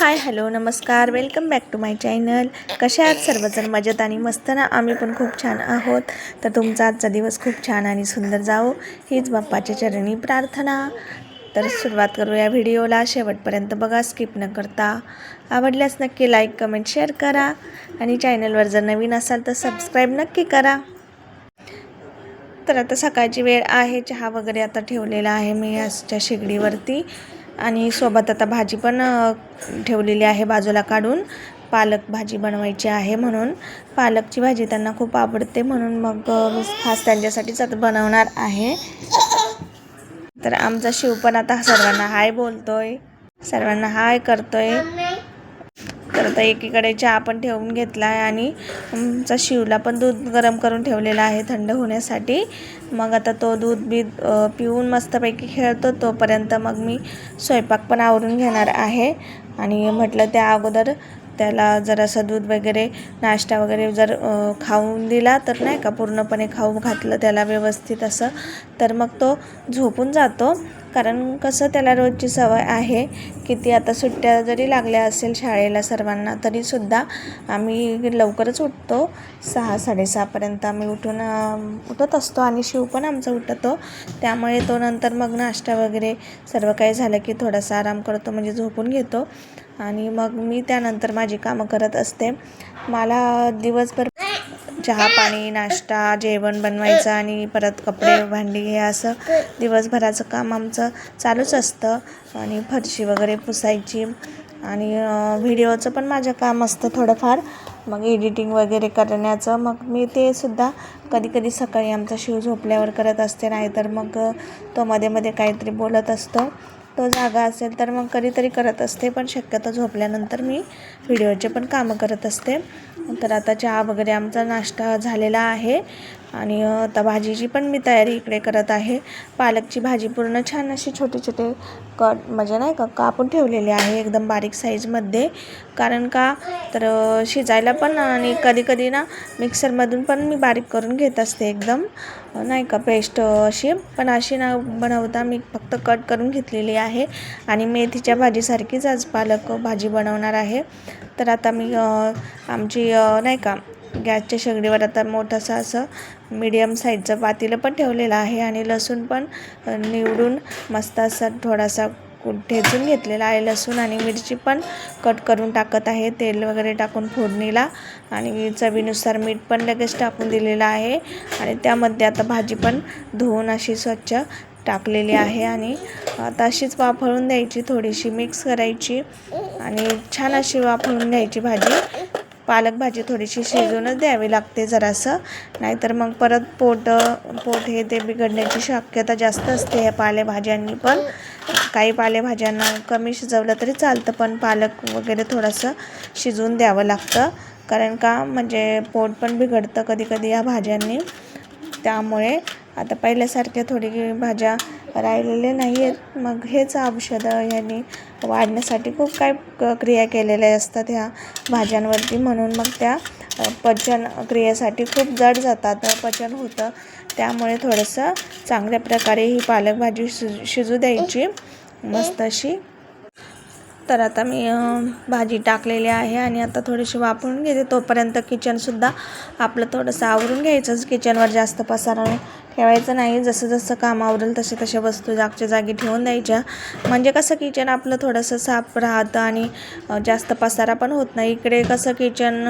हाय hello नमस्कार. Welcome back to my channel कशा आहात सर्वजण? मजेत आणि मस्त ना? आम्ही पण खूप छान आहोत. तर तुमचा आजचा दिवस खूप छान आणि सुंदर जावो. हीच बाप्पाच्या चरणी प्रार्थना. तर सुरुवात करूया व्हिडिओला. शेवटपर्यंत बघा स्किप न करता. आवडल्यास नक्की लाईक कमेंट शेअर करा. आणि चॅनलवर जर नवीन असाल तर सबस्क्राईब नक्की करा. तर आता सकाळची वेळ आहे. चहा वगैरे आता ठेवलेला आहे मी आजच्या शेगडीवरती. आणि सोबत आता भाजी पण ठेवलेली आहे बाजूला काढून. पालक भाजी बनवायची आहे म्हणून. पालकची भाजी त्यांना खूप आवडते म्हणून मग खास त्यांच्यासाठीच आता बनवणार आहे. तर आमचा शिव पण आता सर्वांना हाय बोलतोय. सर्वांना हाय करतोय. तर आता एकीकडे चहा पण ठेवून घेतला आहे आणि आमचा शिवला पण दूध गरम करून ठेवलेला आहे थंड होण्यासाठी. मग आता तो दूध बी पिऊन मस्तपैकी खेळतो तोपर्यंत मग मी स्वयंपाक पण आवरून घेणार आहे. आणि म्हटलं त्या अगोदर त्याला जरासं दूध वगैरे नाश्ता वगैरे जर खाऊन दिला तर नाही का पूर्णपणे खाऊ घातलं त्याला व्यवस्थित असं तर मग तो झोपून जातो. कारण कसं त्याला रोजची सवय आहे की ती आता सुट्ट्या जरी लागल्या असेल शाळेला सर्वांना तरीसुद्धा आम्ही लवकरच उठतो. सहा साडेसहापर्यंत आम्ही उठून उठत असतो आणि शिव पण आमचा उठतो. त्यामुळे तो नंतर मग नाश्ता वगैरे सर्व काही झालं की थोडासा आराम करतो म्हणजे झोपून घेतो. आणि मग मी त्यानंतर माझी कामं करत असते. मला दिवसभर चहा पाणी नाश्ता जेवण बनवायचं आणि परत कपडे भांडी हे असं दिवसभराचं काम आमचं चालूच असतं. आणि फरशी वगैरे पुसायची. आणि व्हिडिओचं पण माझं काम असतं थोडंफार. मग एडिटिंग वगैरे करण्याचं. मग मी ते सुद्धा कधी कधी सकाळी आमचा शिव झोपल्यावर करत असते. नाहीतर मग तो मध्ये मध्ये काहीतरी बोलत असतो. तो जागा असेल तर मग कधीतरी करत असते पण शक्यतो झोपल्यानंतर मी व्हिडिओचे पण कामं करत असते. तर आता चहा वगैरे आमचा नाश्ता झालेला आहे. आणि आता भाजीची पण मी तयारी इकडे करत आहे. पालकची भाजी पूर्ण छान अशी छोटे छोटे कट म्हणजे नाही का कापून ठेवलेली आहे एकदम बारीक साईजमध्ये. कारण का तर शिजायला पण आणि कधी कधी ना मिक्सरमधून पण मी बारीक करून घेत असते एकदम. नाही का पेस्ट अशी. पण अशी ना बनवता मी फक्त कट करून घेतलेली आहे. आणि मेथीच्या भाजीसारखीच आज पालक भाजी बनवणार आहे. तर आता मी आमची नाही का गॅसच्या शेगडीवर आता मोठंसं असं मीडियम साईजचं पातेलं पण ठेवलेलं आहे आणि लसूण पण निवडून मस्त असा थोडासा ठेचून घेतलेला आहे लसूण आणि मिरची पण कट करून टाकत आहे. तेल वगैरे टाकून फोडणीला आणि चवीनुसार मीठ पण लगेच टाकून दिलेलं आहे आणि त्यामध्ये आता भाजी पण धुवून अशी स्वच्छ टाकलेली आहे आणि आता अशीच वाफळून द्यायची थोडीशी मिक्स करायची आणि छान अशी वाफळून घ्यायची भाजी. पालक भाजी थोडीशी शिजूनच द्यावी लागते जरासं. नाहीतर मग परत पोट पोट हे ते बिघडण्याची शक्यता जास्त असते या पालेभाज्यांनी पण. काही पालेभाज्यांना कमी शिजवलं तरी चालतं पण पालक वगैरे थोडंसं शिजवून द्यावं लागतं. कारण का म्हणजे पोट पण बिघडतं कधी कधी या भाज्यांनी. त्यामुळे आता पहिल्यासारख्या थोडी भाज्या राहिलेल्या नाही आहेत मग हेच औषधं ह्यांनी वाढण्यासाठी खूप काय क- क्रिया केलेल्या असतात ह्या भाज्यांवरती. म्हणून मग त्या पचन क्रियेसाठी खूप जड जातात. पचन होतं. त्यामुळे थोडंसं चांगल्या प्रकारे ही पालक भाजी शिज शिजू द्यायची. मस्त अशी तर आता मी भाजी टाकलेली आहे आणि आता थोडीशी वापरून घेते. तोपर्यंत किचनसुद्धा आपलं थोडंसं आवरून घ्यायचंच. किचनवर जास्त पसारा ठेवायचं नाही. जसं जसं काम आवरेल तसे तसे वस्तू जागच्या जागी ठेवून द्यायच्या. म्हणजे कसं किचन आपलं थोडंसं साफ राहतं आणि जास्त पसारा पण होत नाही. इकडे कसं किचन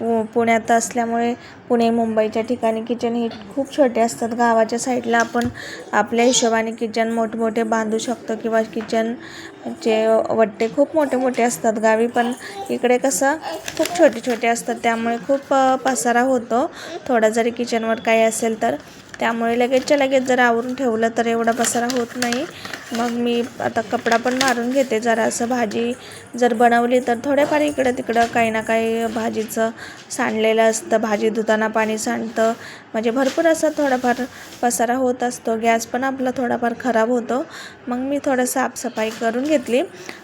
पु पुण्यात असल्यामुळे पुणे मुंबईच्या ठिकाणी किचन ही खूप छोटे असतात. गावाच्या साईडला आपण आपल्या हिशोबाने किचन मोठमोठे बांधू शकतो किंवा किचनचे वट्टे खूप मोठे मोठे असतात. गावी पण इकडे कसं खूप छोटे छोटे असतात. त्यामुळे खूप पसारा होतो. थोडा जरी किचनवर काही असेल तर. त्यामुळे लगेचच्या लगेच जर आवरून ठेवलं तर एवढा पसारा होत नाही. मग मी आता कपडा पण मारून घेते जरा असं भाजी जर बनवली तर थोडेफार इकडं तिकडं काही ना काही भाजीचं सांडलेलं असतं भाजी धुताना पाणी सांडतं. म्हणजे भरपूर असं थोडाफार पसारा होत असतो गॅस पण आपला थोडाफार खराब होतो. मग मी थोडं साफसफाई करून घेतली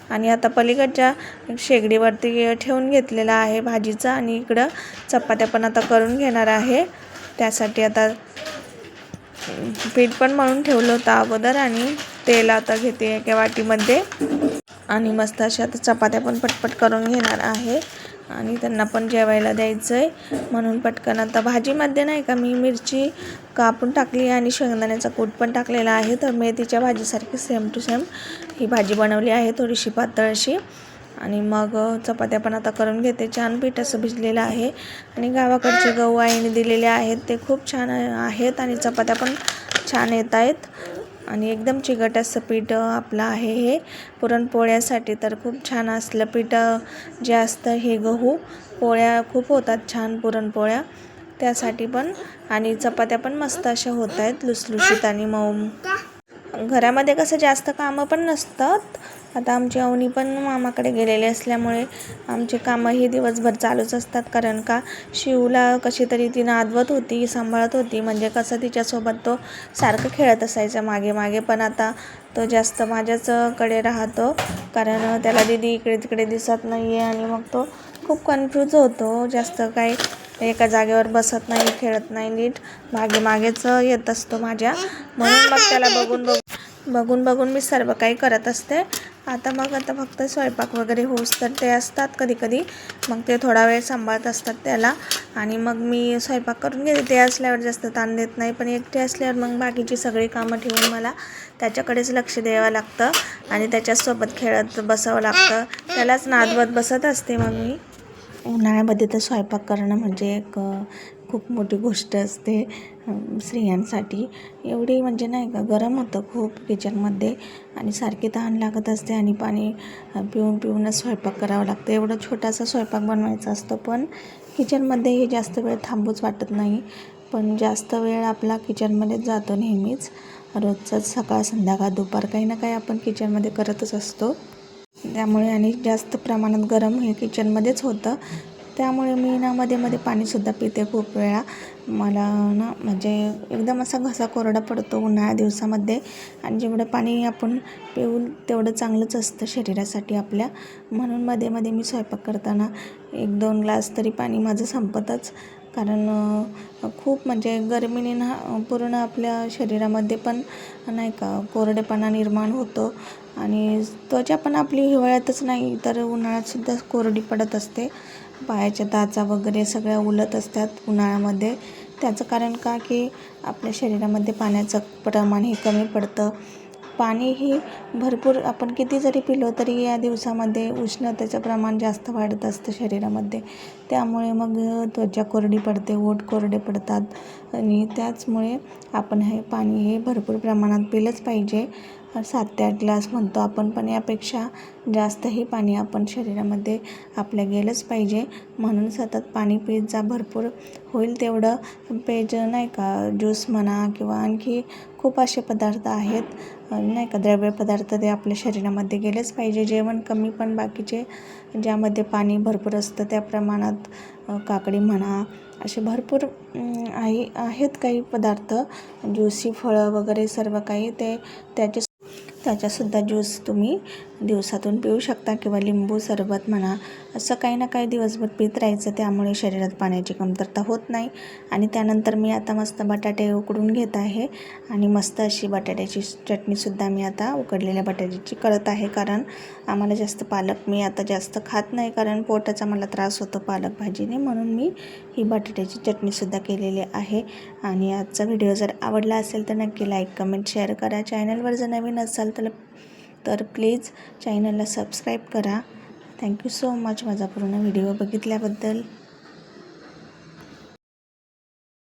आणि आता पलीकडच्या शेगडीवरती ठेवून घेतलेला आहे भाजीचं आणि इकडं चपात्या पण आता करून घेणार आहे. त्यासाठी आता पीठ पण मळून ठेवलं होतं अगोदर आणि तेल आता घेते एका वाटीमध्ये. आणि मस्त अशा आता चपात्या पण पटपट करून घेणार आहे. आणि त्यांना पण जेवायला द्यायचं आहे म्हणून पटकन आता भाजीमध्ये नाही का मी मिरची कापून टाकली आणि शेंगदाण्याचा कूट पण टाकलेला आहे. तर मेथीच्या भाजीसारखी सेम टू सेम ही भाजी बनवली आहे. थोडीशी पातळ अशी. आणि मग चपात्या पण आता करून घेते. छान पीठ असं भिजलेलं आहे. आणि गावाकडचे गहू आईने दिलेले आहेत. ते खूप छान आहेत आणि चपात्या पण छान येत आहेत. आणि एकदम चिकट असं पीठ आपलं आहे हे. पुरणपोळ्यासाठी तर खूप छान असलं पीठ जे असतं हे गहू. पोळ्या खूप होतात छान पुरणपोळ्या. त्यासाठी पण. आणि चपात्या पण मस्त अशा होत आहेत लुसलुशीत आणि मऊ. घरामध्ये कसं जास्त कामं पण नसतात. आता आमची अवनी पण मामाकडे गेलेली असल्यामुळे आमचे कामंही दिवसभर चालूच असतात. कारण का शिवला कशी तरी ती नादवत होती सांभाळत होती. म्हणजे कसं तिच्यासोबत तो सारखं खेळत असायचा मागे मागे. पण आता तो जास्त माझ्याचकडे राहतो. कारण त्याला दिदी इकडे तिकडे दिसत नाही आहे आणि मग तो खूप कन्फ्यूज होतो. जास्त काही एका जागेवर बसत नाही खेळत नाही नीट मागे मागेच येत असतो माझ्या. म्हणून मग त्याला बघून बघून बघून बघून मी सर्व काही करत असते. आता मग आता फक्त स्वयंपाक वगैरे होस तर ते असतात कधी कधी. मग ते थोडा वेळ सांभाळत असतात त्याला. आणि मग मी स्वयंपाक करून घेते. ते असल्यावर जास्त ताण देत नाही. पण एकटे असल्यावर मग बाकीची सगळी कामं ठेवून मला त्याच्याकडेच लक्ष द्यावं लागतं. आणि त्याच्यासोबत खेळत बसावं लागतं. त्यालाच नादवत बसत असते मग मी. उन्हाळ्यामध्ये तर स्वयंपाक करणं म्हणजे एक खूप मोठी गोष्ट असते स्त्रियांसाठी. एवढी म्हणजे नाही का गरम होतं खूप किचनमध्ये आणि सारखी तहान लागत असते आणि पाणी पिऊन पिऊनच स्वयंपाक करावा लागतं. एवढं छोटासा स्वयंपाक बनवायचा असतो पण किचनमध्येही जास्त वेळ थांबूच वाटत नाही. पण जास्त वेळ आपला किचनमध्येच जातो नेहमीच. रोजचाच सकाळ संध्याकाळ दुपार काही ना काही आपण किचनमध्ये करतच असतो. त्यामुळे आणि जास्त प्रमाणात गरम हे किचनमध्येच होतं. त्यामुळे मी ना मध्ये मध्ये पाणीसुद्धा पिते खूप वेळा. मला ना म्हणजे एकदम असा घसा कोरडा पडतो उन्हाळ्या दिवसामध्ये. आणि जेवढं पाणी आपण पिऊ तेवढं चांगलंच असतं शरीरासाठी आपल्या. म्हणून मध्ये मध्ये मी स्वयंपाक करताना एक दोन ग्लास तरी पाणी माझं संपतच. कारण खूप म्हणजे गरमीने ना पूर्ण आपल्या शरीरामध्ये पण नाही का कोरडेपणा निर्माण होतो. आणि त्वचा पण आपली हिवाळ्यातच नाही तर उन्हाळ्यातसुद्धा कोरडी पडत असते. पायाच्या टाचा वगैरे सगळ्या उलत असतात उन्हाळ्यामध्ये. त्याचं कारण का की आपल्या शरीरामध्ये पाण्याचं प्रमाण हे कमी पडतं. पाणीही भरपूर आपण किती जरी पिलो तरी या दिवसामध्ये उष्णतेचं प्रमाण जास्त वाढत असतं शरीरामध्ये. त्यामुळे मग त्वचा कोरडी पडते ओठ कोरडे पडतात. आणि त्याचमुळे आपण हे पाणी हे भरपूर प्रमाणात पिलंच पाहिजे. सात ते आठ ग्लास म्हणतो आपण पण यापेक्षा जास्तही पाणी आपण शरीरामध्ये आपल्या गेलंच पाहिजे. म्हणून सतत पाणी पीत जा भरपूर होईल तेवढं. पेज नाही का ज्यूस म्हणा किंवा आणखी खूप असे पदार्थ आहेत. नाही का द्रव्य पदार्थ ते आपल्या शरीरामध्ये गेलेच पाहिजे. जेवण कमी पण बाकीचे ज्यामध्ये पाणी भरपूर असतं त्या प्रमाणात काकडी म्हणा असे भरपूर आहे आहेत काही पदार्थ. ज्युसी फळं वगैरे सर्व काही ते त्याचे त्याच्यासुद्धा ज्यूस तुम्ही दिवसातून पिऊ शकता किंवा लिंबू सरबत म्हणा असं काही ना काही दिवसभर पित राहायचं. त्यामुळे शरीरात पाण्याची कमतरता होत नाही. आणि त्यानंतर मी आता मस्त बटाटे उकडून घेत आहे. आणि मस्त अशी बटाट्याची चटणीसुद्धा मी आता उकडलेल्या बटाट्याची करत आहे. कारण आम्हाला जास्त पालक मी आता जास्त खात नाही. कारण पोटाचा मला त्रास होतो पालक भाजीने. म्हणून मी ही बटाट्याची चटणीसुद्धा केलेली आहे. आणि आजचा व्हिडिओ जर आवडला असेल तर नक्की लाईक कमेंट शेअर करा. चॅनलवर जर नवीन असाल तर तर प्लीज चॅनलला सबस्क्राईब करा. थँक्यू सो मच माझा पूर्ण व्हिडिओ बघितल्याबद्दल.